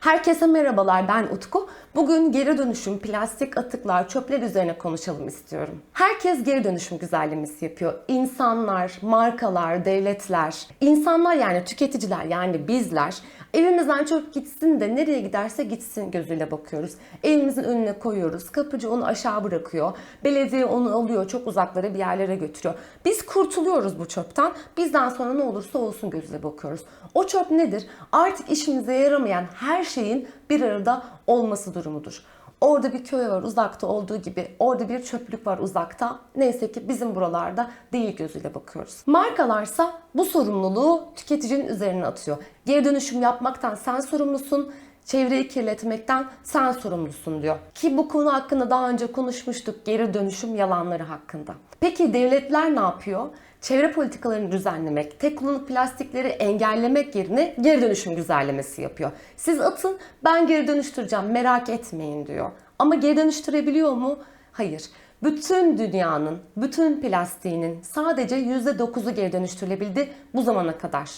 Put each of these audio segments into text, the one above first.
Herkese merhabalar ben Utku. Bugün geri dönüşüm, plastik atıklar, çöpler üzerine konuşalım istiyorum. Herkes geri dönüşüm güzellemesi yapıyor. İnsanlar, markalar, devletler, insanlar yani tüketiciler yani bizler evimizden çöp gitsin de nereye giderse gitsin gözüyle bakıyoruz. Evimizin önüne koyuyoruz. Kapıcı onu aşağı bırakıyor. Belediye onu alıyor çok uzaklara bir yerlere götürüyor. Biz kurtuluyoruz bu çöpten. Bizden sonra ne olursa olsun gözüyle bakıyoruz. O çöp nedir? Artık işimize yaramayan her şeyin bir arada olması durumudur. Orada bir köy var uzakta olduğu gibi orada bir çöplük var uzakta. Neyse ki bizim buralarda değil gözüyle bakıyoruz. Markalarsa bu sorumluluğu tüketicinin üzerine atıyor. Geri dönüşüm yapmaktan sen sorumlusun çevreyi kirletmekten sen sorumlusun diyor. Ki bu konu hakkında daha önce konuşmuştuk geri dönüşüm yalanları hakkında. Peki devletler ne yapıyor? Çevre politikalarını düzenlemek, tek kullanımlık plastikleri engellemek yerine geri dönüşüm güzellemesi yapıyor. Siz atın ben geri dönüştüreceğim merak etmeyin diyor. Ama geri dönüştürebiliyor mu? Hayır. Bütün dünyanın, bütün plastiğinin sadece %9'u geri dönüştürülebildi bu zamana kadar.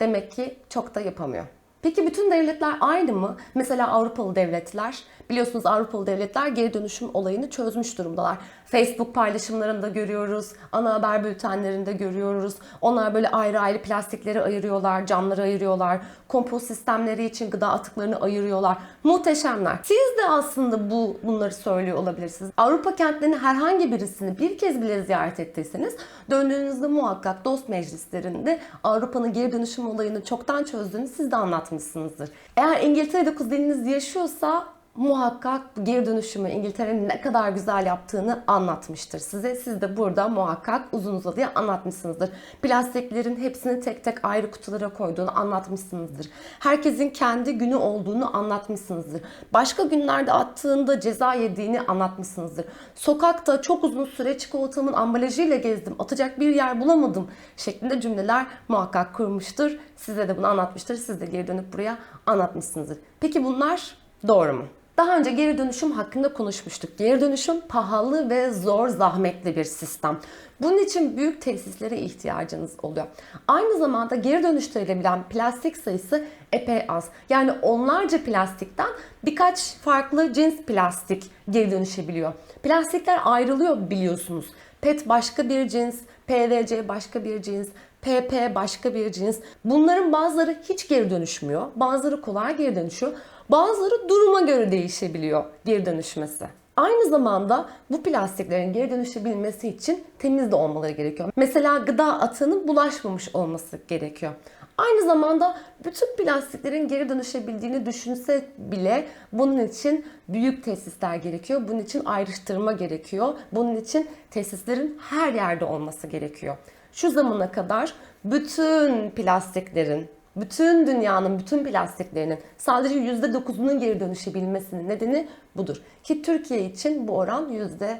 Demek ki çok da yapamıyor. Peki bütün devletler aynı mı? Mesela Avrupalı devletler, biliyorsunuz Avrupalı devletler geri dönüşüm olayını çözmüş durumdalar. Facebook paylaşımlarında görüyoruz, ana haber bültenlerinde görüyoruz. Onlar böyle ayrı ayrı plastikleri ayırıyorlar, camları ayırıyorlar, kompost sistemleri için gıda atıklarını ayırıyorlar. Muhteşemler. Siz de aslında bu bunları söylüyor olabilirsiniz. Avrupa kentlerinin herhangi birisini bir kez bile ziyaret ettiyseniz döndüğünüzde muhakkak dost meclislerinde Avrupa'nın geri dönüşüm olayını çoktan çözdüğünü siz de anlatmışsınızdır. Eğer İngiltere'de kuzeniniz yaşıyorsa muhakkak geri dönüşümü İngiltere'nin ne kadar güzel yaptığını anlatmıştır size. Siz de burada muhakkak uzun uzadıya anlatmışsınızdır. Plastiklerin hepsini tek tek ayrı kutulara koyduğunu anlatmışsınızdır. Herkesin kendi günü olduğunu anlatmışsınızdır. Başka günlerde attığında ceza yediğini anlatmışsınızdır. Sokakta çok uzun süre çikolatamın ambalajıyla gezdim. Atacak bir yer bulamadım şeklinde cümleler muhakkak kurmuştur. Size de bunu anlatmıştır. Siz de geri dönüp buraya anlatmışsınızdır. Peki bunlar doğru mu? Daha önce geri dönüşüm hakkında konuşmuştuk. Geri dönüşüm pahalı ve zor zahmetli bir sistem. Bunun için büyük tesislere ihtiyacınız oluyor. Aynı zamanda geri dönüştürülebilen plastik sayısı epey az. Yani onlarca plastikten birkaç farklı cins plastik geri dönüşebiliyor. Plastikler ayrılıyor biliyorsunuz. PET başka bir cins, PVC başka bir cins, PP başka bir cins. Bunların bazıları hiç geri dönüşmüyor. Bazıları kolay geri dönüşüyor. Bazıları duruma göre değişebiliyor geri dönüşmesi. Aynı zamanda bu plastiklerin geri dönüşebilmesi için temiz de olmaları gerekiyor. Mesela gıda atığının bulaşmamış olması gerekiyor. Aynı zamanda bütün plastiklerin geri dönüşebildiğini düşünse bile bunun için büyük tesisler gerekiyor. Bunun için ayrıştırma gerekiyor. Bunun için tesislerin her yerde olması gerekiyor. Şu zamana kadar bütün plastiklerin bütün dünyanın bütün plastiklerinin sadece %9'unun geri dönüşebilmesinin nedeni budur. Ki Türkiye için bu oran %4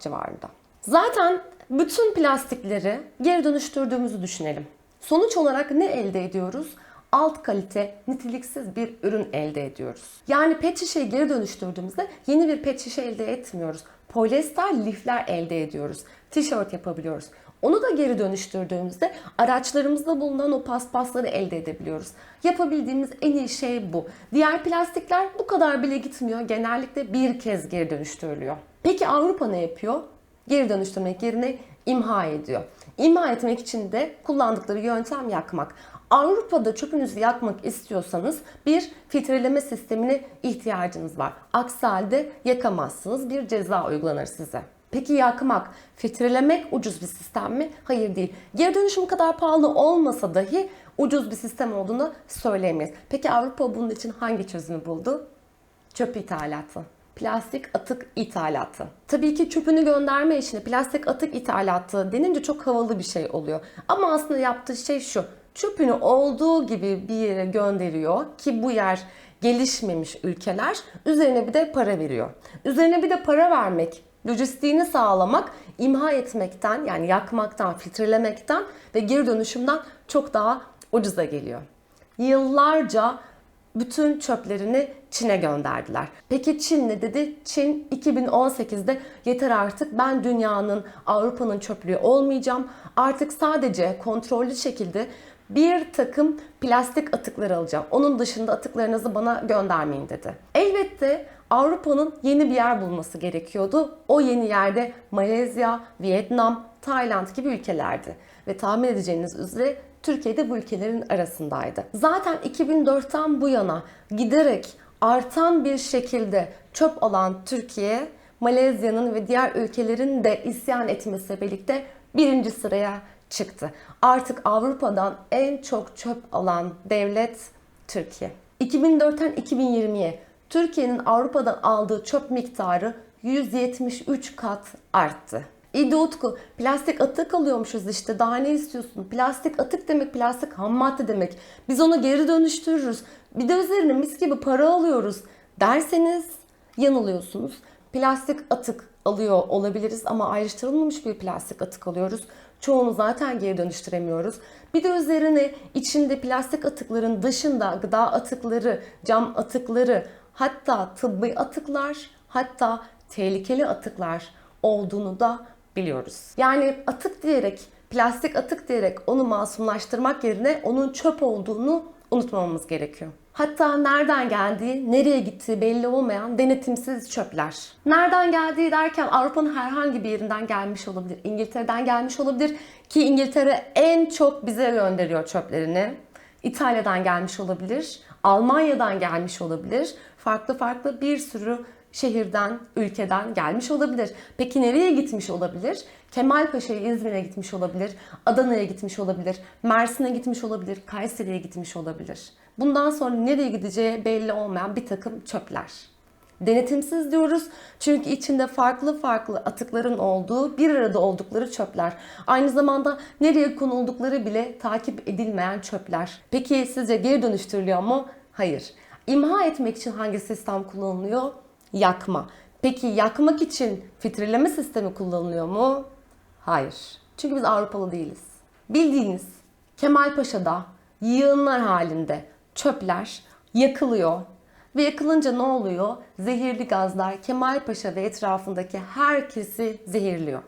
civarında. Zaten bütün plastikleri geri dönüştürdüğümüzü düşünelim. Sonuç olarak ne elde ediyoruz? alt kalite, niteliksiz bir ürün elde ediyoruz. Yani pet şişeyi geri dönüştürdüğümüzde yeni bir pet şişe elde etmiyoruz. Polyester lifler elde ediyoruz. Tişört yapabiliyoruz. Onu da geri dönüştürdüğümüzde araçlarımızda bulunan o paspasları elde edebiliyoruz. Yapabildiğimiz en iyi şey bu. Diğer plastikler bu kadar bile gitmiyor. Genellikle bir kez geri dönüştürülüyor. Peki Avrupa ne yapıyor? Geri dönüştürmek yerine imha ediyor. İmha etmek için de kullandıkları yöntem yakmak. Avrupa'da çöpünüzü yakmak istiyorsanız bir filtreleme sistemine ihtiyacınız var. Aksi halde yakamazsınız. Bir ceza uygulanır size. Peki yakmak, filtrelemek ucuz bir sistem mi? Hayır değil. Geri dönüşüm kadar pahalı olmasa dahi ucuz bir sistem olduğunu söyleyemeyiz. Peki Avrupa bunun için hangi çözümü buldu? Çöp ithalatı plastik atık ithalatı. Tabii ki çöpünü gönderme işine plastik atık ithalatı denince çok havalı bir şey oluyor. Ama aslında yaptığı şey şu. Çöpünü olduğu gibi bir yere gönderiyor ki bu yer gelişmemiş ülkeler üzerine bir de para veriyor. Üzerine bir de para vermek, lojistiğini sağlamak imha etmekten yani yakmaktan, filtrelemekten ve geri dönüşümden çok daha ucuza geliyor. Yıllarca bütün çöplerini Çin'e gönderdiler. Peki Çin ne dedi? Çin 2018'de yeter artık ben dünyanın, Avrupa'nın çöplüğü olmayacağım. Artık sadece kontrollü şekilde bir takım plastik atıklar alacağım. Onun dışında atıklarınızı bana göndermeyin dedi. Elbette Avrupa'nın yeni bir yer bulması gerekiyordu. O yeni yerde Malezya, Vietnam, Tayland gibi ülkelerdi. Ve tahmin edeceğiniz üzere Türkiye'de bu ülkelerin arasındaydı. Zaten 2004'ten bu yana giderek artan bir şekilde çöp alan Türkiye, Malezya'nın ve diğer ülkelerin de isyan etmesiyle birlikte birinci sıraya çıktı. Artık Avrupa'dan en çok çöp alan devlet Türkiye. 2004'ten 2020'ye Türkiye'nin Avrupa'dan aldığı çöp miktarı 173 kat arttı. De Utku, plastik atık alıyormuşuz işte daha ne istiyorsun? Plastik atık demek plastik ham madde demek. Biz onu geri dönüştürürüz. Bir de üzerine mis gibi para alıyoruz derseniz yanılıyorsunuz. Plastik atık alıyor olabiliriz ama ayrıştırılmamış bir plastik atık alıyoruz. Çoğunu zaten geri dönüştüremiyoruz. Bir de üzerine içinde plastik atıkların dışında gıda atıkları, cam atıkları, hatta tıbbi atıklar, hatta tehlikeli atıklar olduğunu da biliyoruz. Yani atık diyerek, plastik atık diyerek onu masumlaştırmak yerine onun çöp olduğunu unutmamamız gerekiyor. Hatta nereden geldiği, nereye gittiği belli olmayan denetimsiz çöpler. Nereden geldiği derken Avrupa'nın herhangi bir yerinden gelmiş olabilir. İngiltere'den gelmiş olabilir ki İngiltere en çok bize gönderiyor çöplerini. İtalya'dan gelmiş olabilir, Almanya'dan gelmiş olabilir. Farklı farklı bir sürü şehirden, ülkeden gelmiş olabilir. Peki nereye gitmiş olabilir? Kemalpaşa'ya, İzmir'e gitmiş olabilir, Adana'ya gitmiş olabilir, Mersin'e gitmiş olabilir, Kayseri'ye gitmiş olabilir. Bundan sonra nereye gideceği belli olmayan bir takım çöpler. Denetimsiz diyoruz çünkü içinde farklı farklı atıkların olduğu, bir arada oldukları çöpler. Aynı zamanda nereye konuldukları bile takip edilmeyen çöpler. Peki sizce geri dönüştürülüyor mu? Hayır. İmha etmek için hangi sistem kullanılıyor? Yakma. Peki yakmak için filtreleme sistemi kullanılıyor mu? Hayır. Çünkü biz Avrupalı değiliz. Bildiğiniz Kemalpaşa'da yığınlar halinde çöpler yakılıyor. Ve yakılınca ne oluyor? Zehirli gazlar Kemalpaşa ve etrafındaki herkesi zehirliyor.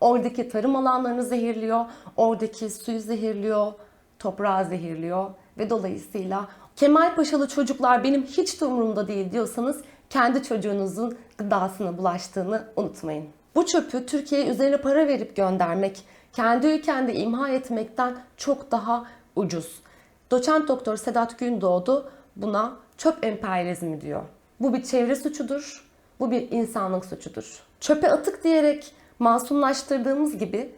Oradaki tarım alanlarını zehirliyor, oradaki suyu zehirliyor, toprağı zehirliyor ve dolayısıyla Kemalpaşalı çocuklar benim hiç de umurumda değil diyorsanız kendi çocuğunuzun gıdasına bulaştığını unutmayın. Bu çöpü Türkiye'ye üzerine para verip göndermek, kendi ülkende imha etmekten çok daha ucuz. Doçent doktor Sedat Gündoğdu buna çöp emperyalizmi diyor. Bu bir çevre suçudur, bu bir insanlık suçudur. Çöpe atık diyerek masumlaştırdığımız gibi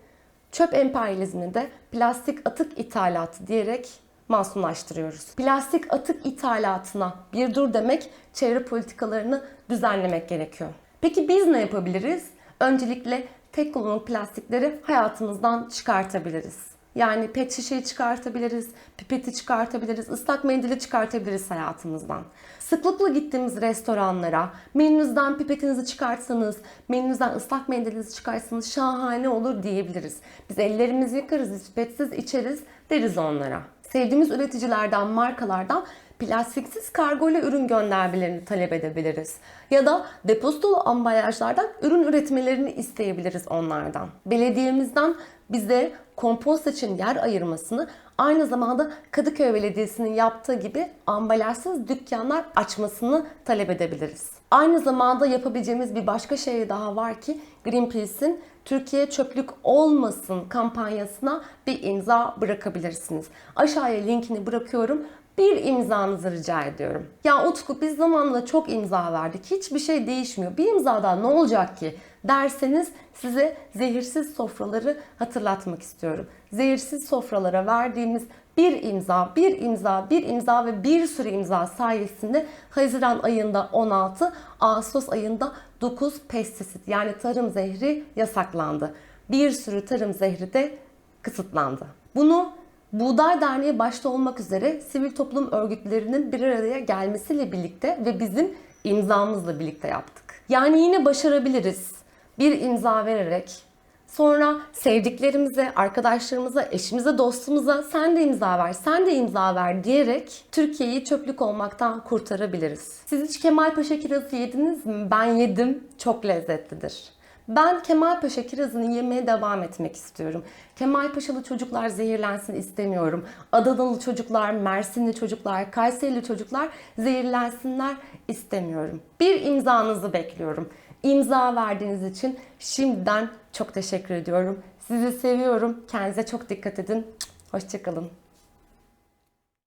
çöp emperyalizmini de plastik atık ithalatı diyerek masumlaştırıyoruz. Plastik atık ithalatına bir dur demek çevre politikalarını düzenlemek gerekiyor. Peki biz ne yapabiliriz? Öncelikle tek kullanımlık plastikleri hayatımızdan çıkartabiliriz. Yani pet şişeyi çıkartabiliriz, pipeti çıkartabiliriz, ıslak mendili çıkartabiliriz hayatımızdan. Sıklıkla gittiğimiz restoranlara menünüzden pipetinizi çıkartsanız, menünüzden ıslak mendilinizi çıkartsanız şahane olur diyebiliriz. Biz ellerimizi yıkarız, pipetsiz içeriz deriz onlara. Sevdiğimiz üreticilerden, markalardan plastiksiz kargo ile ürün göndermelerini talep edebiliriz. Ya da depozitolu ambalajlardan ürün üretmelerini isteyebiliriz onlardan. Belediyemizden bize kompost için yer ayırmasını aynı zamanda Kadıköy Belediyesi'nin yaptığı gibi ambalajsız dükkanlar açmasını talep edebiliriz. Aynı zamanda yapabileceğimiz bir başka şey daha var ki Greenpeace'in Türkiye çöplük olmasın kampanyasına bir imza bırakabilirsiniz. Aşağıya linkini bırakıyorum bir imzanızı rica ediyorum. Ya Utku biz zamanla çok imza verdik. Hiçbir şey değişmiyor. Bir imzadan ne olacak ki derseniz size zehirsiz sofraları hatırlatmak istiyorum. Zehirsiz sofralara verdiğimiz bir imza, bir imza, bir imza ve bir sürü imza sayesinde Haziran ayında 16, Ağustos ayında 9 pestisit yani tarım zehri yasaklandı. Bir sürü tarım zehri de kısıtlandı. Bunu Buğday Derneği başta olmak üzere sivil toplum örgütlerinin bir araya gelmesiyle birlikte ve bizim imzamızla birlikte yaptık. Yani yine başarabiliriz. Bir imza vererek sonra sevdiklerimize, arkadaşlarımıza, eşimize, dostumuza sen de imza ver, sen de imza ver diyerek Türkiye'yi çöplük olmaktan kurtarabiliriz. Siz hiç Kemalpaşa kirazı yediniz mi? Ben yedim. Çok lezzetlidir. Ben Kemalpaşa kirazını yemeye devam etmek istiyorum. Kemalpaşalı çocuklar zehirlensin istemiyorum. Adanalı çocuklar, Mersinli çocuklar, Kayserili çocuklar zehirlensinler istemiyorum. Bir imzanızı bekliyorum. İmza verdiğiniz için şimdiden çok teşekkür ediyorum. Sizi seviyorum. Kendinize çok dikkat edin. Hoşçakalın.